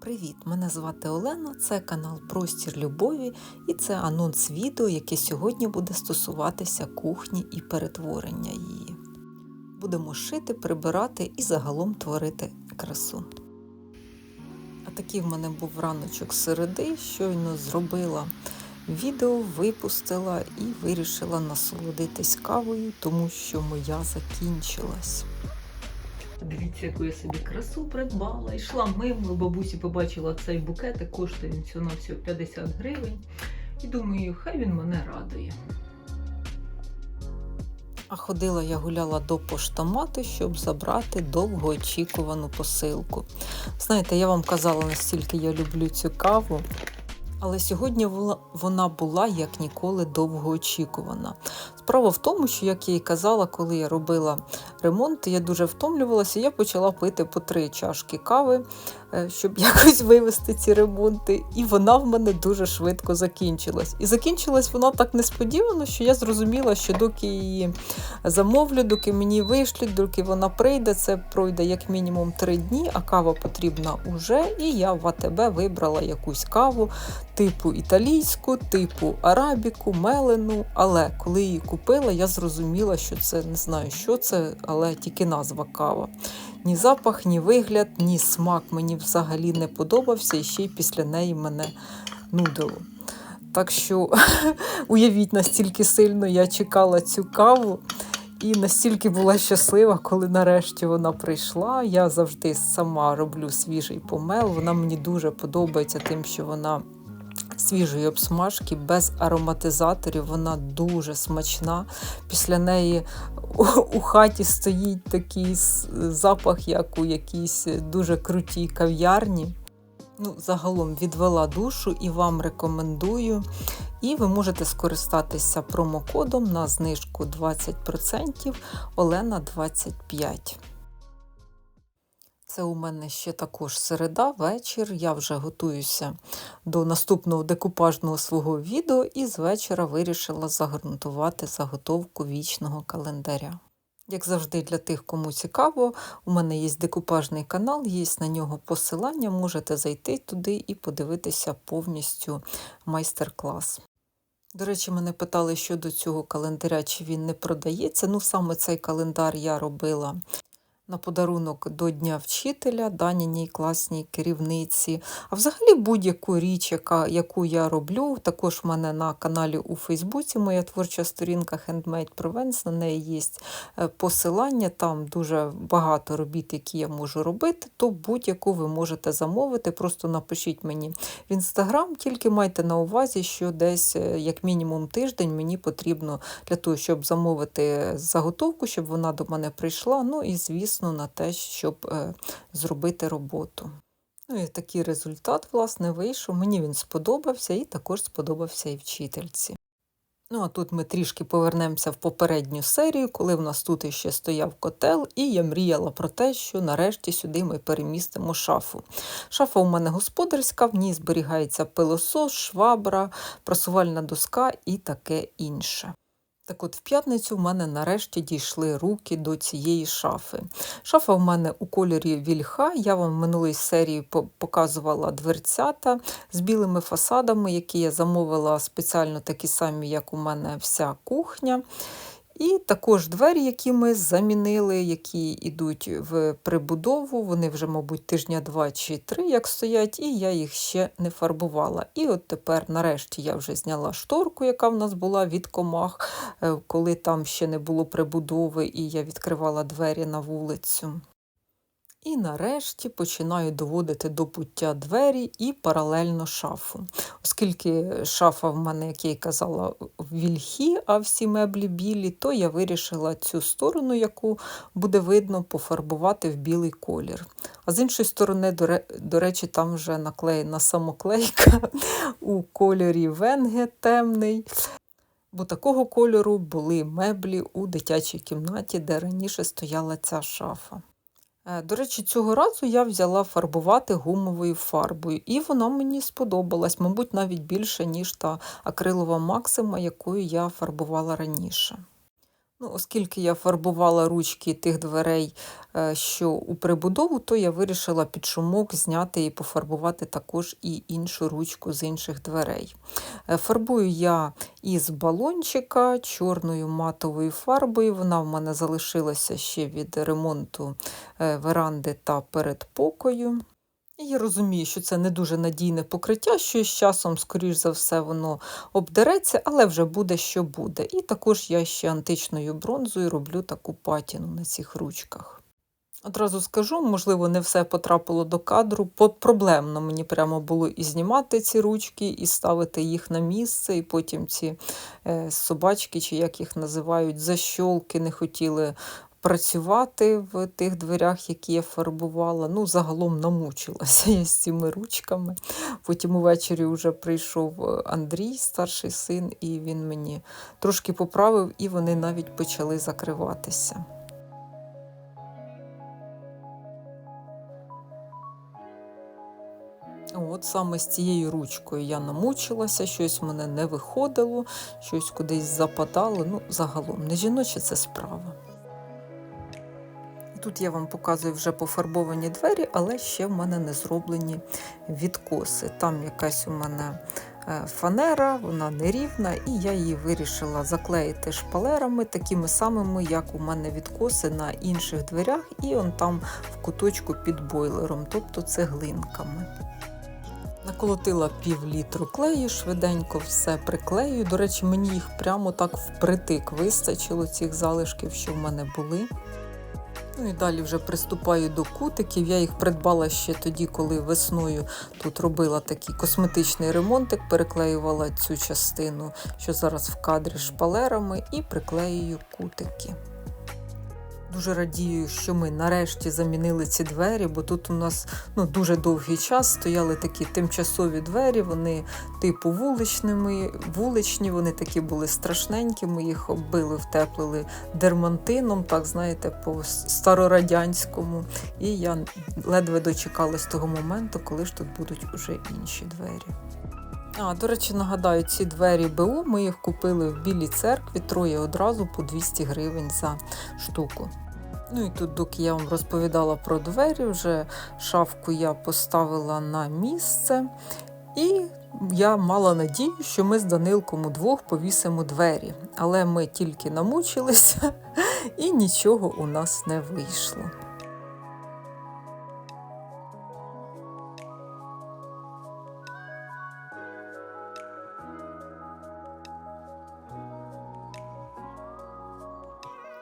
Привіт! Мене звати Олена, це канал Простір Любові і це анонс відео, яке сьогодні буде стосуватися кухні і перетворення її. Будемо шити, прибирати і загалом творити красу. А такий в мене був раночок середи, щойно зробила відео, випустила і вирішила насолодитись кавою, тому що моя закінчилась. Дивіться, яку я собі красу придбала. Йшла мимо, бабусі побачила цей букет, коштує він всього на всього 50 гривень. І думаю, хай він мене радує. А ходила я гуляла до поштомату, щоб забрати довгоочікувану посилку. Знаєте, я вам казала, настільки я люблю цю каву. Але сьогодні вона була як ніколи довгоочікувана. Справа в тому, що, як я і казала, коли я робила ремонт, я дуже втомлювалася, я почала пити по три чашки кави, щоб якось вивести ці ремонти. І вона в мене дуже швидко закінчилась. І закінчилась вона так несподівано, що я зрозуміла, що доки її замовлю, доки мені вишлють, доки вона прийде, це пройде як мінімум три дні, а кава потрібна уже. І я в АТБ вибрала якусь каву типу італійську, типу арабіку, мелену. Але коли її купила, я зрозуміла, що це не знаю, що це, але тільки назва кава. Ні запах, ні вигляд, ні смак мені взагалі не подобався, і ще й після неї мене нудило. Так що уявіть, настільки сильно я чекала цю каву. І настільки була щаслива, коли нарешті вона прийшла. Я завжди сама роблю свіжий помел. Вона мені дуже подобається тим, що вона свіжої обсмажки, без ароматизаторів. Вона дуже смачна. Після неї у хаті стоїть такий запах, як у якійсь дуже крутій кав'ярні. Ну, Загалом відвела душу і вам рекомендую. І ви можете скористатися промокодом на знижку 20% Олена 25. Це у мене ще також середа, вечір. Я вже готуюся до наступного декупажного свого відео і з вечора вирішила загрунтувати заготовку вічного календаря. Як завжди, для тих, кому цікаво, у мене є декупажний канал, є на нього посилання, можете зайти туди і подивитися повністю майстер-клас. До речі, мене питали щодо цього календаря, чи він не продається. Ну, саме цей календар я робила на подарунок до Дня вчителя, даніній класній керівниці. А взагалі будь-яку річ, яка, яку я роблю, також в мене на каналі у Фейсбуці моя творча сторінка Handmade Provence, на неї є е, посилання, там дуже багато робіт, які я можу робити, то будь-яку ви можете замовити. Просто напишіть мені в інстаграм, тільки майте на увазі, що десь, е, як мінімум, тиждень мені потрібно для того, щоб замовити заготовку, щоб вона до мене прийшла. Ну і звісно звісно, на те, щоб е, зробити роботу. Ну і такий результат, власне, вийшов. Мені він сподобався і також сподобався і вчительці. Ну, а тут ми трішки повернемося в попередню серію, коли в нас тут іще стояв котел, і я мріяла про те, що нарешті сюди ми перемістимо шафу. Шафа у мене господарська, в ній зберігається пилосос, швабра, просувальна доска і таке інше. Так от в п'ятницю в мене нарешті дійшли руки до цієї шафи. Шафа в мене у кольорі вільха. Я вам в минулій серії показувала дверцята з білими фасадами, які я замовила спеціально такі самі, як у мене вся кухня. І також двері, які ми замінили, які йдуть в прибудову. Вони вже, мабуть, тижня два чи три, як стоять, і я їх ще не фарбувала. І от тепер, нарешті, я вже зняла шторку, яка в нас була від комах, е, коли там ще не було прибудови, і я відкривала двері на вулицю. І нарешті починаю доводити до пуття двері і паралельно шафу. Оскільки шафа в мене, як я й казала, вільхі, а всі меблі білі, то я вирішила цю сторону, яку буде видно, пофарбувати в білий колір. А з іншої сторони, до речі, там вже наклеєна самоклейка у кольорі венге темний. Бо такого кольору були меблі у дитячій кімнаті, де раніше стояла ця шафа. Е, до речі, цього разу я взяла фарбувати гумовою фарбою, і вона мені сподобалась, мабуть, навіть більше, ніж та акрилова максима, якою я фарбувала раніше. Ну, оскільки я фарбувала ручки тих дверей, е, що у прибудову, то я вирішила під шумок зняти і пофарбувати також і іншу ручку з інших дверей. Е, Фарбую я із балончика чорною матовою фарбою. Вона в мене залишилася ще від ремонту е, веранди та передпокою. Я розумію, що це не дуже надійне покриття, що з часом, скоріш за все, воно обдереться, але вже буде, що буде. І також я ще античною бронзою роблю таку патіну на цих ручках. Одразу скажу, можливо, не все потрапило до кадру. Проблемно мені прямо було і знімати ці ручки, і ставити їх на місце, і потім ці е, собачки, чи як їх називають, защолки не хотіли працювати в тих дверях, які я фарбувала. Ну, загалом намучилася я з цими ручками. Потім увечері вже прийшов е, Андрій, старший син, і він мені трошки поправив, і вони навіть почали закриватися. От саме з цією ручкою я намучилася, щось мене не виходило, щось кудись западало. Ну, загалом, не жіноча це справа. Тут я вам показую вже пофарбовані двері, але ще в мене не зроблені відкоси. Там якась у мене е, фанера, вона нерівна, і я її вирішила заклеїти шпалерами, такими самими, як у мене відкоси на інших дверях, і он там в куточку під бойлером, тобто цеглинками. Наколотила пів літру клею, швиденько все приклею. До речі, мені їх прямо так впритик вистачило цих залишків, що в мене були. Ну і далі вже приступаю до кутиків. Я їх придбала ще тоді, коли весною тут робила такий косметичний ремонтик, переклеювала цю частину, що зараз в кадрі шпалерами, і приклеюю кутики. Дуже радію, що ми нарешті замінили ці двері, бо тут у нас ну, дуже довгий час стояли такі тимчасові двері, вони типу вуличними, вуличні, вони такі були страшненькі. Ми їх оббили, втеплили дермантином, так знаєте, по старорадянському. І я ледве дочекалась того моменту, коли ж тут будуть уже інші двері. А, до речі, нагадаю, ці двері БУ ми їх купили в Білій церкві, троє одразу по 200 гривень за штуку. Ну і тут, доки я вам розповідала про двері, вже шафку я поставила на місце. І я мала надію, що ми з Данилком удвох повісимо двері. Але ми тільки намучилися, і нічого у нас не вийшло.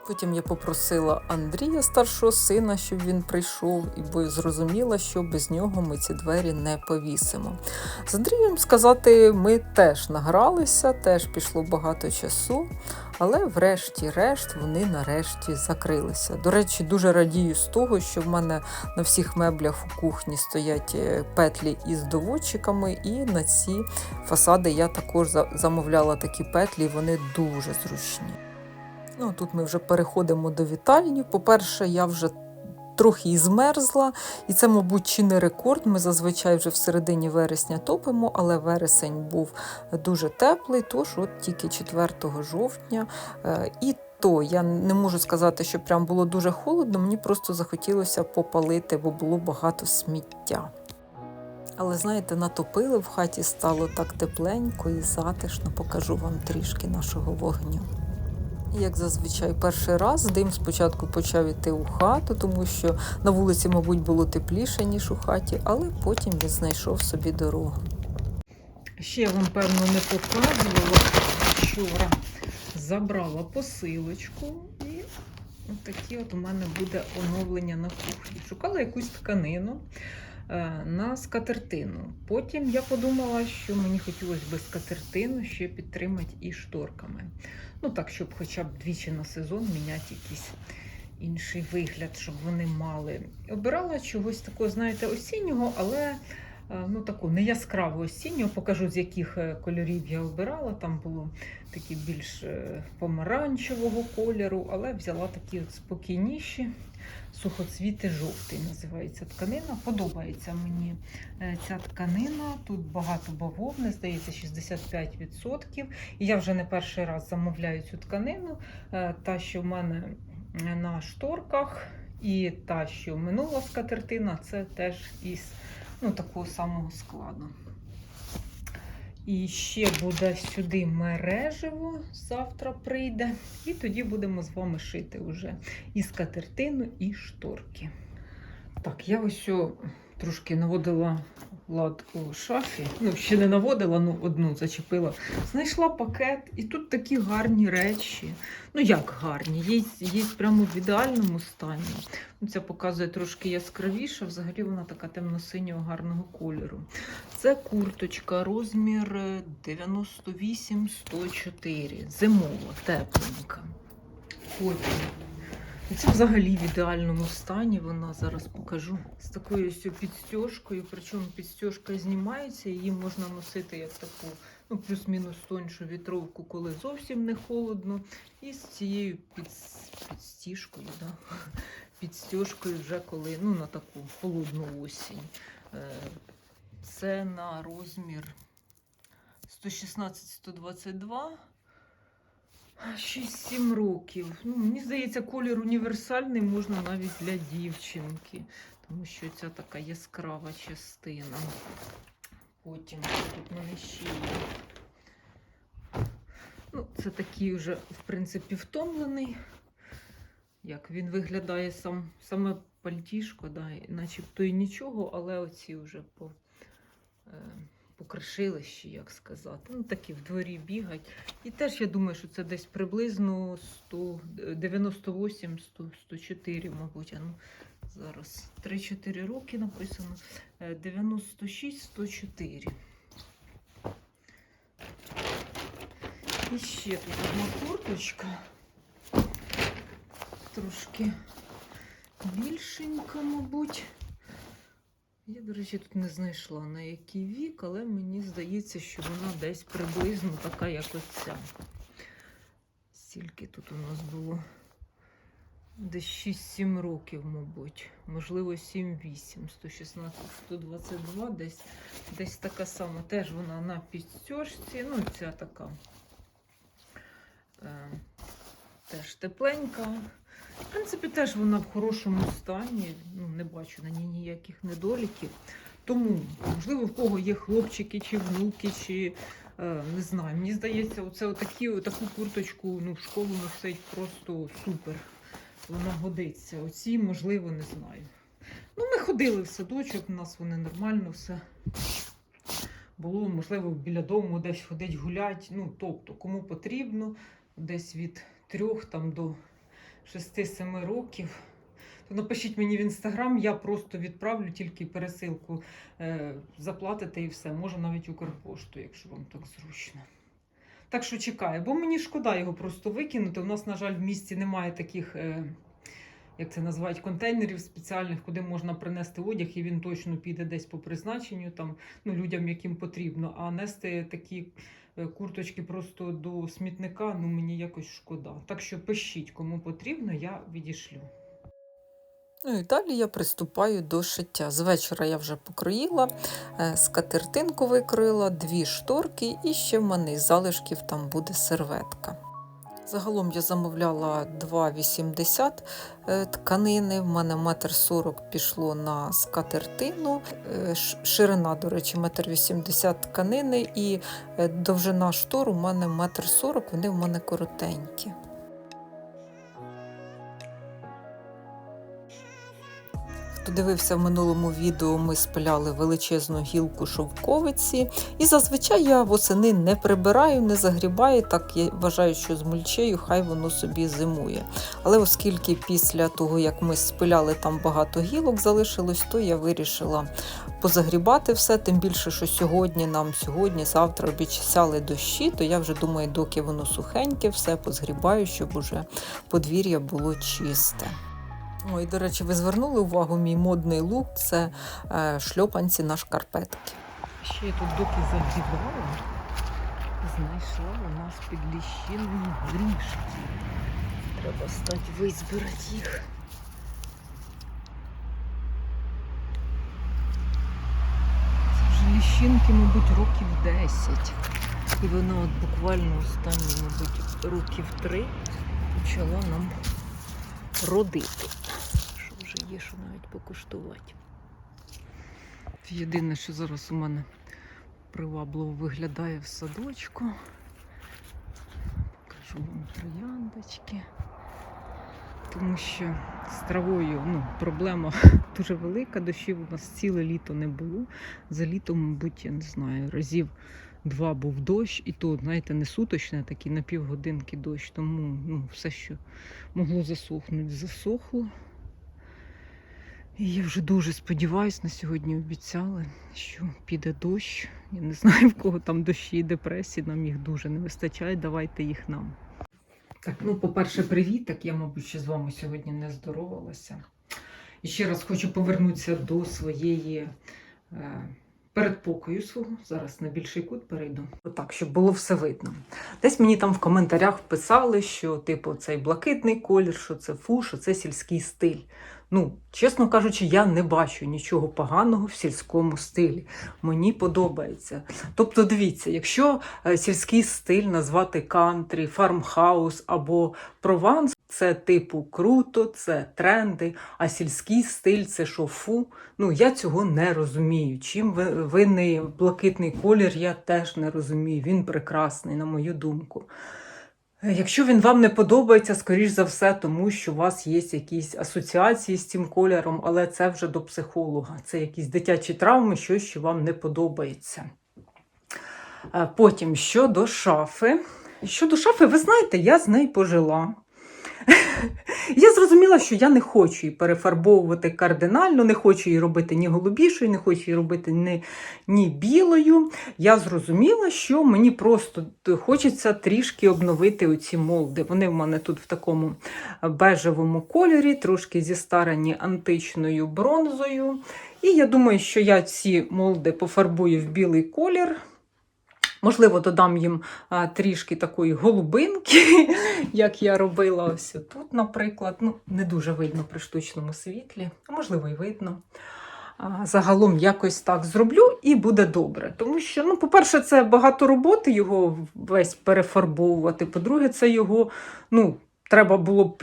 Потім я попросила Андрія, старшого сина, щоб він прийшов, і бо зрозуміла, що без нього ми ці двері не повісимо. З Андрієм сказати, ми теж награлися, теж пішло багато часу, але врешті-решт вони нарешті закрилися. До речі, дуже радію з того, що в мене на всіх меблях у кухні стоять е, петлі із доводчиками, і на ці фасади я також за- замовляла такі петлі, вони дуже зручні. Ну, тут ми вже переходимо до вітальні. По-перше, я вже трохи і змерзла, і це, мабуть, чи не рекорд. Ми зазвичай вже в середині вересня топимо, але вересень був дуже теплий, тож от тільки 4 жовтня. е, І то я не можу сказати, що прям було дуже холодно, мені просто захотілося попалити, бо було багато сміття. Але знаєте, натопили в хаті, стало так тепленько і затишно. Покажу вам трішки нашого вогню. Як зазвичай, перший раз дим спочатку почав іти у хату, тому що на вулиці, мабуть, було тепліше, ніж у хаті, але потім він знайшов собі дорогу. Ще вам, певно, не показувала вчора. Забрала посилочку і такі от у мене буде оновлення на кухні. Шукала якусь тканину на скатертину. Потім я подумала, що мені хотілося би скатертину ще підтримати і шторками. Ну так, щоб хоча б двічі на сезон міняти якийсь інший вигляд, щоб вони мали. Обирала чогось такого, знаєте, осіннього, але е, ну, таку не яскраву осінню. Покажу, з яких е, кольорів я обирала. Там було такі більш е, помаранчевого кольору, але взяла такі спокійніші. Сухоцвіти жовтий називається тканина. Подобається мені е, ця тканина. Тут багато бавовни, здається, 65%. І я вже не перший раз замовляю цю тканину. Е, Та, що в мене на шторках, і та, що минула скатертина, це теж із ну, такого самого складу. І ще буде сюди мережево, завтра прийде. І тоді будемо з вами шити вже і скатертину, і шторки. Так, я ось трошки наводила лад у шафі. Ну, ще не наводила, ну одну зачепила. Знайшла пакет, і тут такі гарні речі. Ну, як гарні, є, прямо в ідеальному стані. Ну, Ця показує трошки яскравіше, взагалі вона така темно-синього гарного кольору. Це курточка, розмір е, 98-104, зимова, тепленька. Потім. Це взагалі в ідеальному стані. Вона зараз покажу з такою ось підстежкою. Причому підстежка знімається, її можна носити як таку, ну плюс-мінус тоншу вітровку, коли зовсім не холодно. І з цією під, підстіжкою, да? підстежкою вже коли ну, на таку холодну осінь. Е, Це на розмір 116-122. 6-7 років. Ну, мені здається, колір універсальний можна навіть для дівчинки, тому що ця така яскрава частина. Потім тут в мене є. Ну, це такий вже, в принципі, втомлений. Як він виглядає сам, саме пальтішко, да, начебто і нічого, але оці вже по, е, покришили ще, як сказати. Ну, такі в дворі бігають. І теж я думаю, що це десь приблизно 100, 98, 100, 104, мабуть. А ну, зараз 3-4 роки написано. Е, 96, 104. І ще тут одна курточка. Трошки більшенька, мабуть. Я, до речі, тут не знайшла на який вік, але мені здається, що вона десь приблизно така, як оця. Стільки тут у нас було десь 6-7 років, мабуть. Можливо, 7-8, 116, 122, десь, десь така сама. Теж вона на підстежці. Ну, ця така е, теж тепленька. В принципі, теж вона в хорошому стані. Ну, не бачу на ній ніяких недоліків. Тому, можливо, в кого є хлопчики чи внуки, чи е, не знаю. Мені здається, оце отакі, отаку курточку ну, в школу носить просто супер. Вона годиться. Оці, можливо, не знаю. Ну, ми ходили в садочок, у нас вони нормально все. Було, можливо, біля дому десь ходить гулять. Ну, тобто, кому потрібно, десь від трьох там до 6-7 років. То напишіть мені в інстаграм, я просто відправлю тільки пересилку, е, заплатите і все. Може навіть Укрпошту, якщо вам так зручно. Так що чекаю, бо мені шкода його просто викинути. У нас, на жаль, в місті немає таких, е, як це називають, контейнерів спеціальних, куди можна принести одяг, і він точно піде десь по призначенню, там, ну, людям, яким потрібно. А нести такі курточки просто до смітника, ну мені якось шкода. Так що пишіть, кому потрібно, я відішлю. Ну і далі я приступаю до шиття. З вечора я вже покроїла, е, скатертинку викроїла, дві шторки і ще в мене із залишків там буде серветка. Загалом я замовляла 2,80 е, тканини. В мене метр сорок пішло на скатертину. Е, Ширина, до речі, метр вісімдесят тканини і е, довжина штор у мене метр сорок, вони в мене коротенькі. Хто дивився в минулому відео, ми спиляли величезну гілку шовковиці. І зазвичай я восени не прибираю, не загрібаю. Так я вважаю, що з мульчею хай воно собі зимує. Але оскільки після того, як ми спиляли там багато гілок залишилось, то я вирішила позагрібати все. Тим більше, що сьогодні нам сьогодні, завтра обіцяли дощі, то я вже думаю, доки воно сухеньке, все позгрібаю, щоб уже подвір'я було чисте. Ой, до речі, ви звернули увагу, мій модний лук це е, шльопанці на шкарпетки. Ще я тут доки загибала, знайшла у нас під ліщиною грішки. Треба стати визбирати їх. Це вже ліщинки, мабуть, років 10. І вона от буквально останні, мабуть, років три почала нам родити. Є, що навіть покуштувати. Єдине, що зараз у мене привабливо виглядає в садочку. Покажу вам трояндочки. Тому що з травою ну, проблема дуже велика. Дощів у нас ціле літо не було. За літо, мабуть, я не знаю, разів два був дощ, і то, знаєте, не суточний, а на півгодинки дощ. Тому ну, все, що могло засохнути, засохло. І я вже дуже сподіваюся, на сьогодні обіцяли, що піде дощ. Я не знаю, в кого там дощі і депресії, нам їх дуже не вистачає, давайте їх нам. Так, ну, по-перше, привіт. Так я, мабуть, ще з вами сьогодні не здоровалася. І ще раз хочу повернутися до своєї е, передпокою свого. Зараз на більший кут перейду. Отак, щоб було все видно. Десь мені там в коментарях писали, що, типу, цей блакитний колір, що це фу, що це сільський стиль. Ну, чесно кажучи, я не бачу нічого поганого в сільському стилі. Мені подобається. Тобто, дивіться, якщо е, сільський стиль назвати кантрі, фармхаус або прованс, це типу круто, це тренди, а сільський стиль це що фу. Ну, я цього не розумію. Чим ви- винний блакитний колір, я теж не розумію. Він прекрасний, на мою думку. Е, Якщо він вам не подобається, скоріш за все, тому що у вас є якісь асоціації з цим кольором, але це вже до психолога. Це якісь дитячі травми, щось, що вам не подобається. Е, Потім щодо шафи. Щодо шафи, ви знаєте, я з нею пожила. Я зрозуміла, що я не хочу її перефарбовувати кардинально, не хочу її робити ні голубішою, не хочу її робити ні, ні білою. Я зрозуміла, що мені просто хочеться трішки обновити оці молди. Вони в мене тут в такому бежевому кольорі, трошки зістарені античною бронзою. І я думаю, що я ці молди пофарбую в білий колір. Можливо, додам їм трішки такої голубинки, як я робила ось тут, наприклад. Ну, не дуже видно при штучному світлі, а можливо, і видно. Загалом якось так зроблю і буде добре. Тому що, ну, по-перше, це багато роботи його весь перефарбовувати. По-друге, це його, ну, треба було б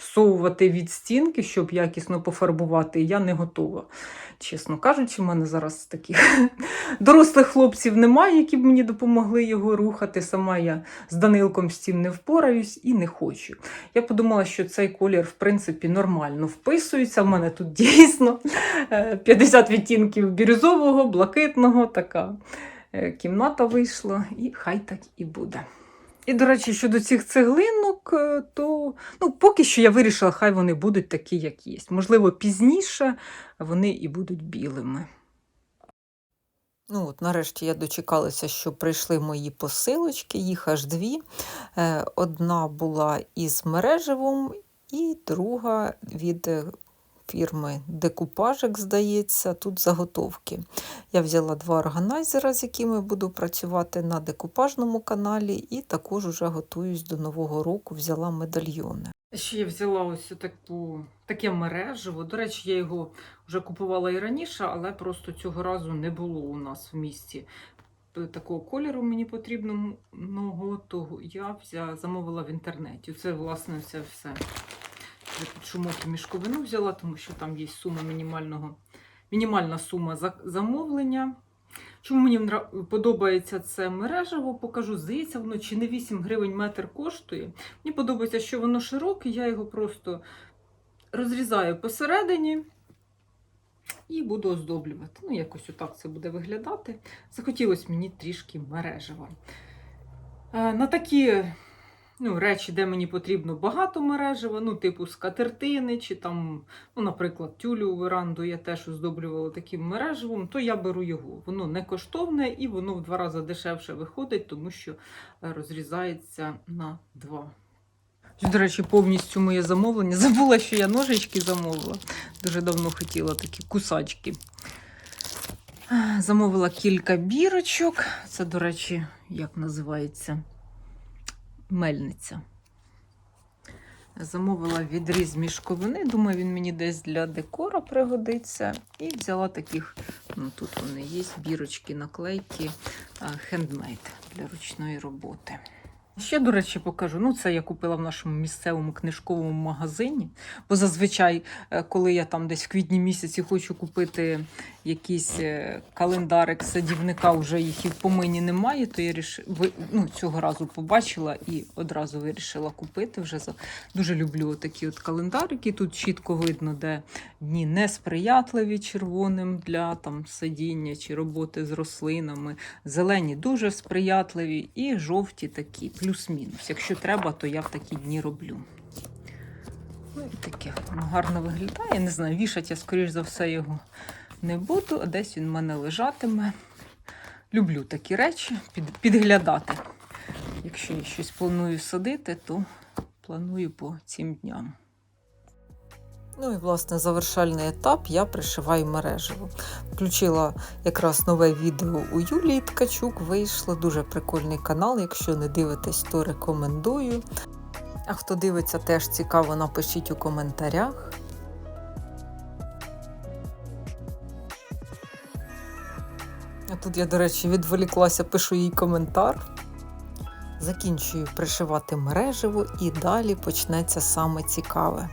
відсовувати від стінки, щоб якісно пофарбувати. Я не готова. Чесно кажучи, в мене зараз таких дорослих хлопців немає, які б мені допомогли його рухати. Сама я з Данилком з цим не впораюсь і не хочу. Я подумала, що цей колір, в принципі, нормально вписується. В мене тут дійсно е, 50 відтінків бірюзового, блакитного, така е, кімната вийшла, і хай так і буде. І, до речі, щодо цих цеглинок, е, то ну, поки що я вирішила, хай вони будуть такі, як є. Можливо, пізніше вони і будуть білими. Ну, от, нарешті я дочекалася, що прийшли мої посилочки, їх аж дві. Е, Одна була із мережевим, і друга від е, фірми Декупажик, здається, тут заготовки. Я взяла два органайзера, з якими буду працювати на декупажному каналі, і також вже готуюсь до Нового року, взяла медальйони. Ще я взяла ось таку, таке мережево. До речі, я його вже купувала і раніше, але просто цього разу не було у нас в місті. Такого кольору мені потрібного, того я взя, замовила в інтернеті. Це, власне, це все. Я під шумок мішковину взяла, тому що там є сума мінімального, мінімальна сума замовлення. Чому мені подобається це мережево, покажу. Здається, воно чи не 8 гривень метр коштує. Мені подобається, що воно широке, я його просто розрізаю посередині і буду оздоблювати. Ну, якось отак це буде виглядати. Захотілося мені трішки мережева. Е, На такі ну, речі, де мені потрібно багато мережева, ну, типу скатертини, чи там, ну, наприклад, тюлю веранду я теж оздоблювала таким мережевим, то я беру його. Воно не коштовне і воно в два рази дешевше виходить, тому що е, розрізається на два. До речі, повністю моє замовлення. Забула, що я ножички замовила. Дуже давно хотіла такі кусачки. Замовила кілька бірочок. Це, до речі, як називається? Мельниця. Замовила відріз мішковини. Думаю, він мені десь для декора пригодиться. І взяла таких, ну тут вони є, бірочки, наклейки, хендмейд для ручної роботи. Ще, до речі, покажу. Ну, це я купила в нашому місцевому книжковому магазині. Бо зазвичай, е, коли я там десь в квітні місяці хочу купити якийсь е, календарик садівника, вже їх і в помині немає, то я ріш... ну, цього разу побачила і одразу вирішила купити. Вже за... дуже люблю такі от календарики. Тут чітко видно, де дні несприятливі червоним для там садіння чи роботи з рослинами. Зелені дуже сприятливі і жовті такі, плюс-мінус. Якщо треба, то я в такі дні роблю. Ну і таке воно гарно виглядає. Не знаю, вішати я, скоріш за все, його не буду, а десь він в мене лежатиме. Люблю такі речі під, підглядати. Якщо я щось планую садити, то планую по цим дням. Ну і власне завершальний етап я пришиваю мережево. Включила якраз нове відео у Юлії Ткачук. Вийшло дуже прикольний канал. Якщо не дивитесь, то рекомендую. А хто дивиться, теж цікаво, напишіть у коментарях. А тут я, до речі, відволіклася, пишу їй коментар. Закінчую пришивати мережево і далі почнеться саме цікаве.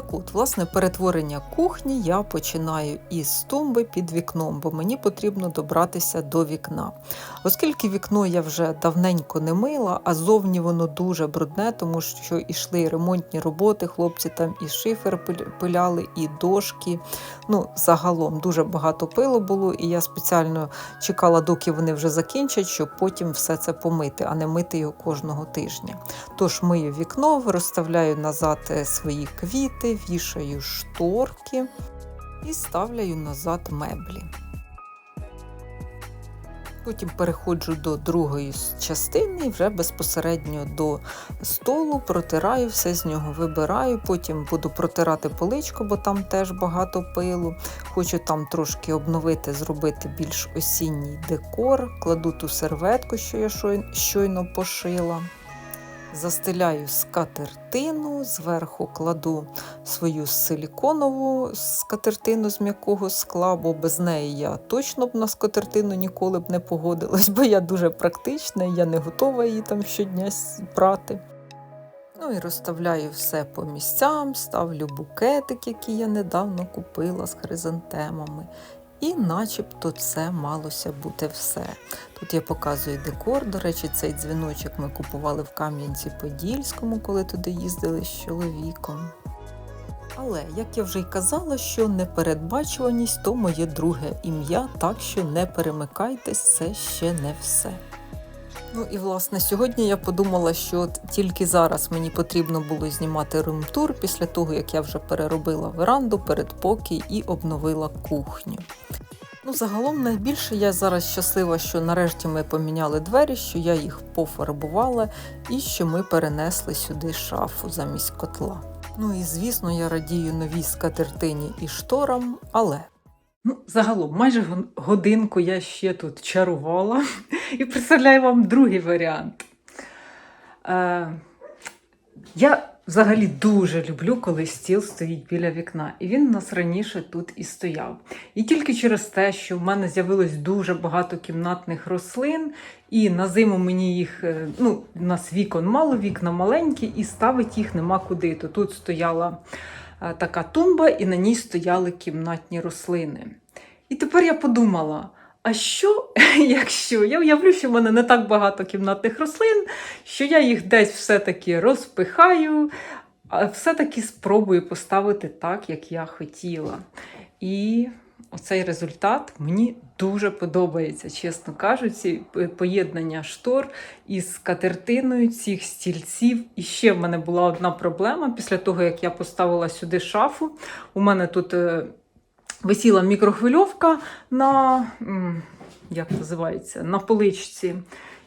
Так от, власне, перетворення кухні я починаю із тумби під вікном, бо мені потрібно добратися до вікна. Оскільки вікно я вже давненько не мила, а зовні воно дуже брудне, тому що йшли ремонтні роботи, хлопці там і шифер пиляли, і дошки. Ну, загалом дуже багато пилу було, і я спеціально чекала, доки вони вже закінчать, щоб потім все це помити, а не мити його кожного тижня. Тож мию вікно, розставляю назад е, свої квіти, вішаю шторки і ставляю назад меблі. Потім переходжу до другої частини і вже безпосередньо до столу, протираю все з нього, вибираю. Потім буду протирати поличку, бо там теж багато пилу. Хочу там трошки обновити, зробити більш осінній декор. Кладу ту серветку, що я щойно пошила. Застеляю скатертину, зверху кладу свою силіконову скатертину з м'якого скла, бо без неї я точно б на скатертину ніколи б не погодилась, бо я дуже практична, і я не готова її там щодня прати. Ну і розставляю все по місцям, ставлю букетик, який я недавно купила з хризантемами. І начебто це малося бути все. Тут я показую декор. До речі, цей дзвіночок ми купували в Кам'янці-Подільському, коли туди їздили з чоловіком. Але, як я вже й казала, що непередбачуваність то моє друге ім'я, так що не перемикайтесь, це ще не все. Ну і власне сьогодні я подумала, що тільки зараз мені потрібно було знімати румтур після того, як я вже переробила веранду, передпокій і обновила кухню. Ну, загалом найбільше я зараз щаслива, що нарешті ми поміняли двері, що я їх пофарбувала і що ми перенесли сюди шафу замість котла. Ну і звісно, я радію новій скатертині і шторам, але. Ну, загалом, майже годинку я ще тут чарувала і представляю вам другий варіант. Е, я взагалі дуже люблю, коли стіл стоїть біля вікна. І він у нас раніше тут і стояв. І тільки через те, що в мене з'явилось дуже багато кімнатних рослин, і на зиму мені їх, е, ну, у нас вікон мало, вікна маленькі, і ставити їх нема куди. То тут стояла така тумба, і на ній стояли кімнатні рослини. І тепер я подумала. А що, якщо я уявлю, що в мене не так багато кімнатних рослин, що я їх десь все-таки розпихаю, а все-таки спробую поставити так, як я хотіла. І оцей результат мені дуже подобається, чесно кажучи, поєднання штор із скатертиною цих стільців. І ще в мене була одна проблема після того, як я поставила сюди шафу. У мене тут е, висіла мікрохвильовка на, як називається, на поличці.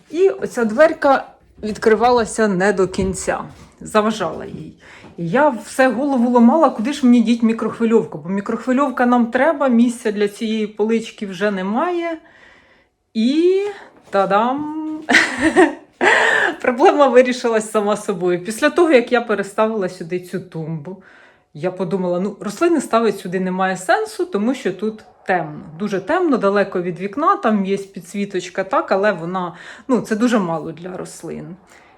І оця дверка відкривалася не до кінця, заважала їй. І я все голову ламала, куди ж мені діть мікрохвильовку, бо мікрохвильовка нам треба, місця для цієї полички вже немає. І та-дам! Проблема вирішилась сама собою. Після того, як я переставила сюди цю тумбу, я подумала: ну, рослини ставити сюди немає сенсу, тому що тут темно. Дуже темно, далеко від вікна, там є підсвіточка, так, але вона ну, це дуже мало для рослин.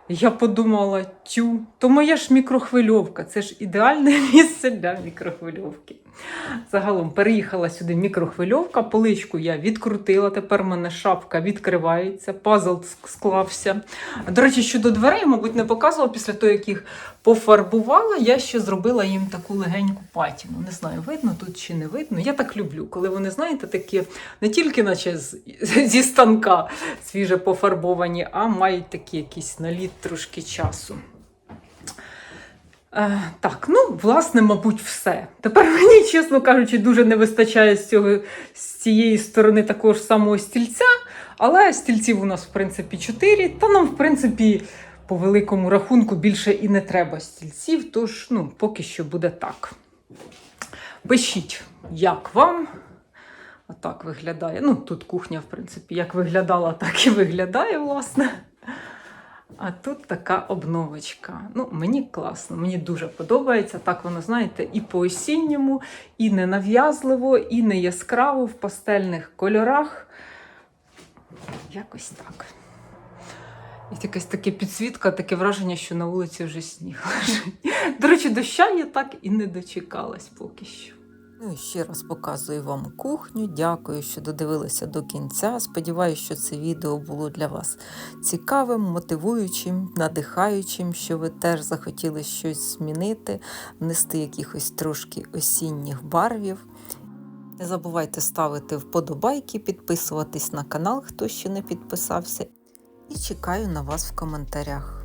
Я подумала, тю, то моя ж мікрохвильовка, це ж ідеальне місце для мікрохвильовки. Загалом переїхала сюди мікрохвильовка, поличку я відкрутила, тепер в мене шапка відкривається, пазл склався. До речі, щодо дверей, мабуть, не показувала після того, як їх пофарбувала, я ще зробила їм таку легеньку патіну. Не знаю, видно тут чи не видно. Я так люблю, коли вони, знаєте, такі не тільки наче зі станка свіже пофарбовані, а мають такий якийсь наліт трошки часу. Е, так, ну, власне, мабуть, все. Тепер мені, чесно кажучи, дуже не вистачає з, цього, з цієї сторони такого ж самого стільця, але стільців у нас, в принципі, чотири, та нам, в принципі, по великому рахунку більше і не треба стільців, тож ну, поки що буде так. Пишіть, як вам. Отак виглядає. Ну, тут кухня, в принципі, як виглядала, так і виглядає, власне. А тут така обновочка. Ну, мені класно, мені дуже подобається. Так воно, знаєте, і по осінньому, і не нав'язливо, і не яскраво в пастельних кольорах. Якось так. І якась таке підсвітка, таке враження, що на вулиці вже сніг лежить. До речі, доща я так і не дочекалась поки що. Ну і ще раз показую вам кухню. Дякую, що додивилися до кінця. Сподіваюся, що це відео було для вас цікавим, мотивуючим, надихаючим, що ви теж захотіли щось змінити, внести якихось трошки осінніх барвів. Не забувайте ставити вподобайки, підписуватись на канал, хто ще не підписався. І чекаю на вас в коментарях.